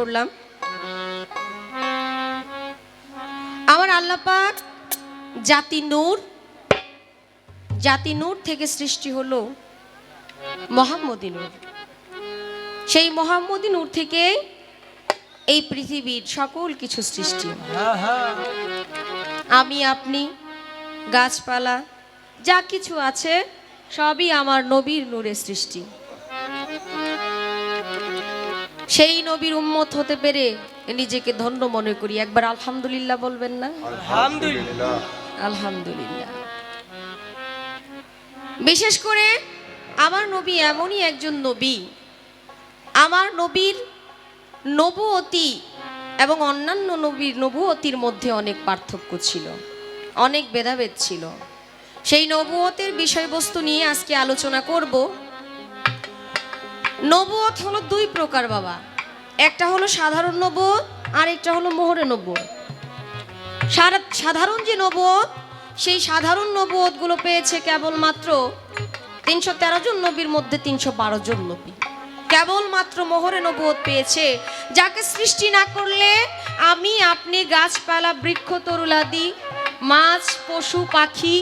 করলাম। আমার আল্লাপাক জাতি নূর জাতি নূর থেকে সৃষ্টি হলো মোহাম্মদী নূর। সেই মোহাম্মদী নূর থেকে এই পৃথিবীর সকল কিছু সৃষ্টি আমি, আপনি, গাছপালা, যা কিছু আছে, সবই আমার নবীর নূরের সৃষ্টি। সেই নবীর উম্মত হতে পেরে নিজেকে ধন্য মনে করি। একবার আলহামদুলিল্লাহ বলবেন না? আলহামদুলিল্লাহ। আলহামদুলিল্লাহ। বিশেষ করে আমার নবী এমনই একজন নবী। আমার নবীর নবুয়তি এবং অন্যান্য নবীর নবুয়তির মধ্যে অনেক পার্থক্য ছিল অনেক ভেদাভেদ ছিল। সেই নবুয়তের বিষয়বস্তু নিয়ে আজকে আলোচনা করব। নবুয়ত হলো দুই প্রকার বাবা। একটা হলো সাধারণ নবুয়ত আর একটা হলো মোহরে নবুয়ত। সাধারণ যে নবুয়ত, সেই সাধারণ নবুয়তগুলো পেয়েছে কেবলমাত্র তিনশো তেরো জন নবীর মধ্যে তিনশো বারো জন নবী। কেবলমাত্র মোহরে নবুয়ত পেয়েছে, যাকে সৃষ্টি না করলে আমি, আপনি গাছপালা, বৃক্ষ, তরুলাদি, মাছ, পশু, পাখি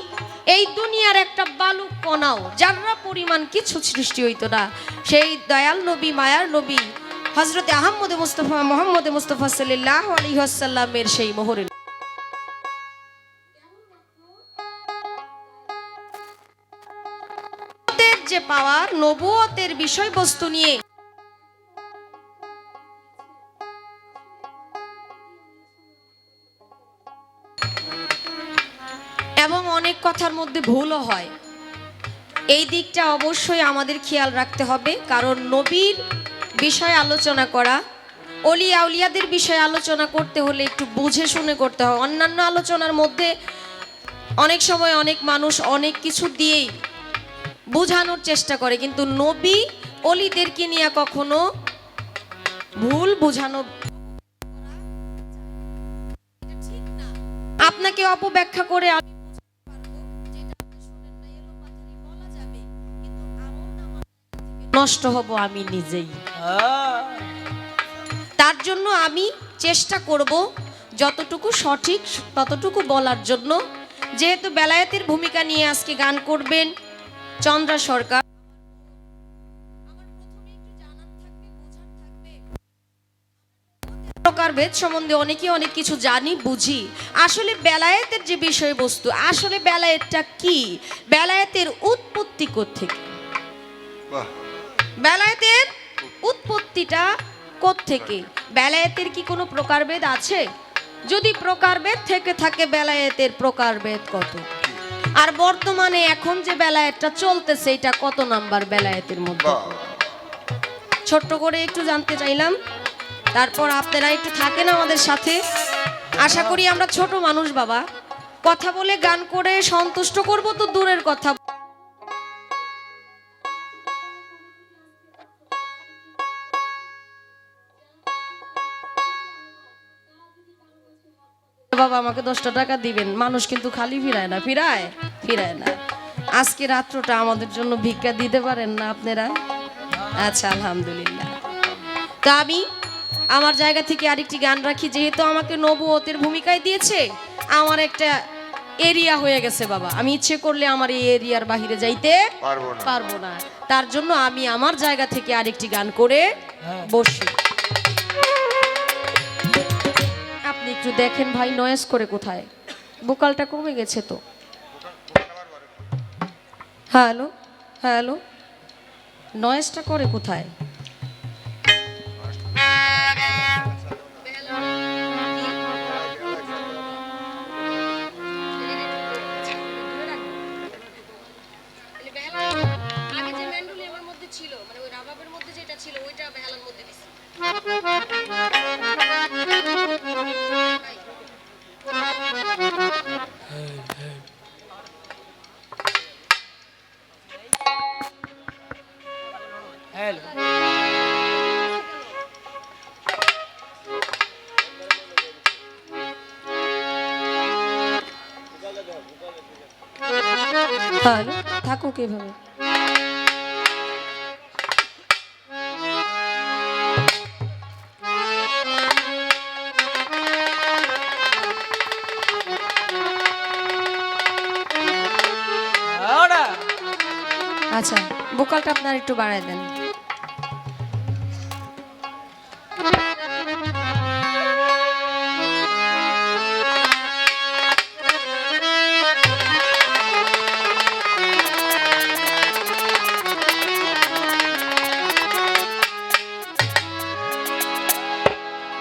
এই দুনিয়ার একটা বালু কণাও, যারা পরিমাণ কিছু সৃষ্টি হইতো না। সেই দয়াল নবী, মায়ার নবী হজরতে আহম্মদে মুস্তফা, মোহাম্মদে মুস্তফা সাল্লাহ আলহিহাসাল্লামের সেই মোহরে। যে পাওয়ার নবুয়তের বিষয়বস্তু নিয়ে মধ্যে ভুলও হয়। এই দিকটা অবশ্যই আমাদের খেয়াল রাখতে হবে, কারণ নবীর বিষয়ে আলোচনা করা, অলি আউলিয়াদের বিষয়ে আলোচনা করতে হলে একটু বুঝে শুনে করতে হয়। অন্যান্য আলোচনার মধ্যে অনেক সময় অনেক মানুষ অনেক কিছু দিয়েই বোঝানোর চেষ্টা করে, কিন্তু নবী অলিদেরকে নিয়ে কখনো ভুল বোঝানো আপনাকে অপব্যাখ্যা করে নষ্ট হব আমি নিজেই। তার জন্য আমি চেষ্টা করব যতটুকু সঠিক ততটুকু বলার জন্য। যেহেতু বেলায়েতের ভূমিকা নিয়ে আজকে গান করবেন চন্দ্রা সরকার। প্রকারভেদ সম্বন্ধে অনেকে অনেক কিছু জানি বুঝি। আসলে বেলায়েতের যে বিষয়বস্তু আসলে বেলায়েতটা কি? বেলায়েতের উৎপত্তি থেকে বাহ। বেলায়েতের উৎপত্তিটা থেকে বেলায়েতের কি কোনো প্রকারভেদ আছে? যদি প্রকারভেদ থেকে থাকে বেলায়েতের প্রকারভেদ কত? আর বর্তমানে এখন যে বেলায়েতটা চলতেছে এটা কত নাম্বার বেলায়েতের মধ্যে? ছোট্ট করে একটু জানতে চাইলাম। তারপর আপনারা একটু থাকেন আমাদের সাথে। আশা করি আমরা ছোট মানুষ বাবা। কথা বলে গান করে সন্তুষ্ট করব তো দূরের কথা বাবা আমাকে দশটা টাকা দিবেন। মানুষ কিন্তু খালি ফিরায় না ফিরায় ফিরায় না। আজকে রাত্রটা আমাদের জন্য ভিক্ষা দিতে পারেন না আপনারা? আচ্ছা আলহামদুলিল্লাহ। তো আমি আমার জায়গা থেকে আরেকটি গান রাখি যেহেতু আমাকে নবুয়তের ভূমিকায় দিয়েছে আমার একটা এরিয়া হয়ে গেছে বাবা। আমি ইচ্ছে করলে আমার এই এরিয়ার বাহিরে যাইতে পারব না। তার জন্য আমি আমার জায়গা থেকে আরেকটি গান করে বসি। একটু দেখেন ভাই নয়েস করে কোথায়? বোকালটা কমে গেছে তো। হ্যালো হ্যালো নয়েসটা করে কোথায়? ছিল মানে ওই রাবাবের মধ্যে যেটা ছিল, ওইটা মধ্যে দিছি। আর থাকো কীভাবে আচ্ছা বোকালটা আপনার একটু বাড়ায় দেন।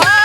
Ah.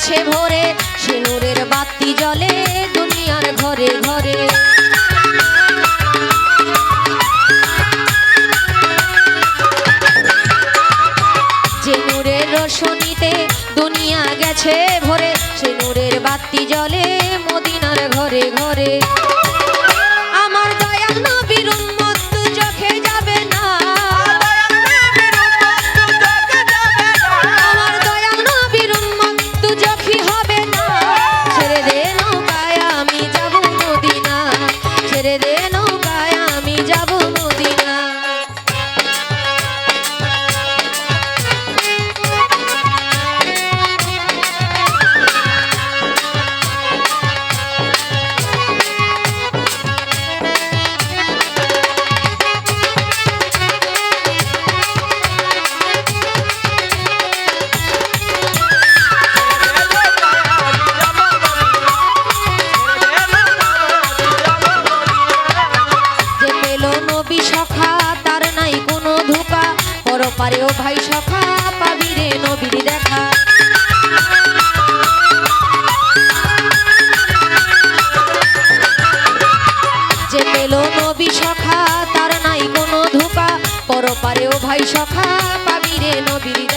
আছে ভরে সিনুরের বাতি জলে দুনিয়ার ঘরে ঘরে। দুনিয়া গেছে ভরে সিনুরের বাতি জলে মদিনার ঘরে ঘরে। সখা পাবি রে নবীর